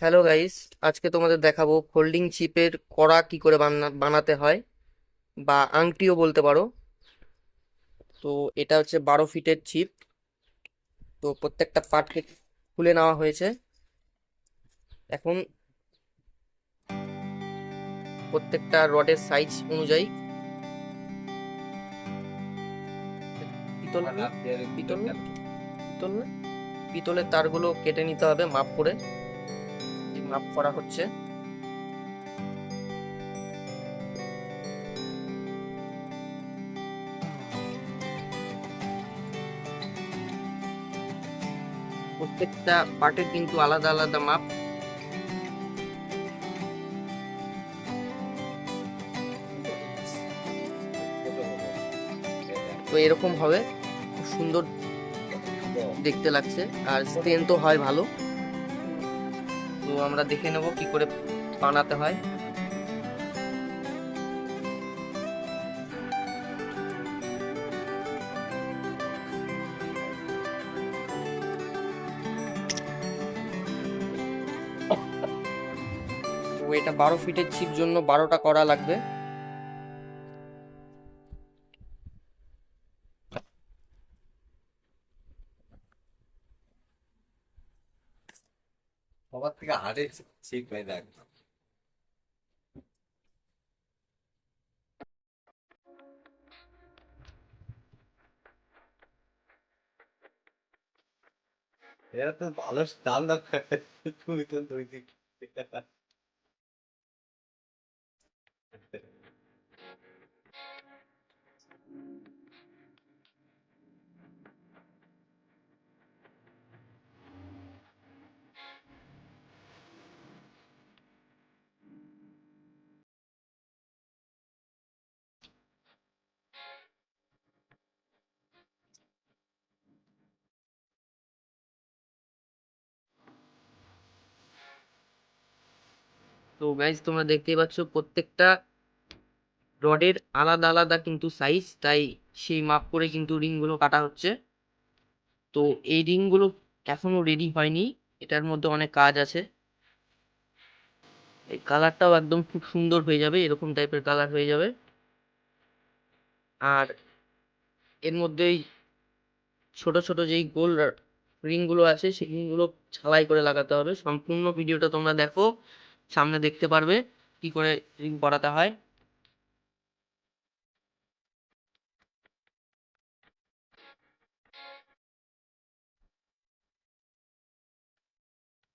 Hello guys আজকে তোমাদের দেখাবো ফোল্ডিং চিপের কড়া কি করে বানা- বানাতে হয় বা আংটিও বলতে পারো। তো এটা হচ্ছে বারো ফিটের চিপ তো প্রত্যেকটা পার্টকে খুলে নেওয়া হয়েছে। এখন প্রত্যেকটা রডের সাইজ অনুযায়ী পিতল পিতল পিতল পিতলের তারগুলো কেটে নিতে হবে মাপ করে। মাপ করা হচ্ছে। প্রত্যেকটা পার্টের কিন্তু আলাদা আলাদা মাপ। তো এরকম হবে। খুব সুন্দর দেখতে লাগছে। আর স্ট্রেন্থও হয় ভালো। তো আমরা দেখে নেব কি করে বানাতে হয়। এটা বারো ফিটের ছিপ জন্য বারোটা করা লাগবে। সবার থেকে হাড়ে ঠিক হয়ে দেখ। এরা তো ভালো দাম দাম তুমি তো দুই দিক তো গাইজ তোমরা দেখতেই পাচ্ছ প্রত্যেকটা রডের আলাদা আলাদা কিন্তু সাইজ তাই সেই মাপ করে কিন্তু রিংগুলো কাটা হচ্ছে। তো এই রিংগুলো এখনও রেডি হয়নি, এটার মধ্যে অনেক কাজ আছে। এই কালারটাও একদম খুব সুন্দর হয়ে যাবে, এরকম টাইপের কালার হয়ে যাবে। আর এর মধ্যেই ছোট ছোট যেই গোল রিংগুলো আছে, সেই রিংগুলো ছালাই করে লাগাতে হবে। সম্পূর্ণ ভিডিওটা তোমরা দেখো। সামনে দেখতে পারবে কি করে রিং পরাতে হয়।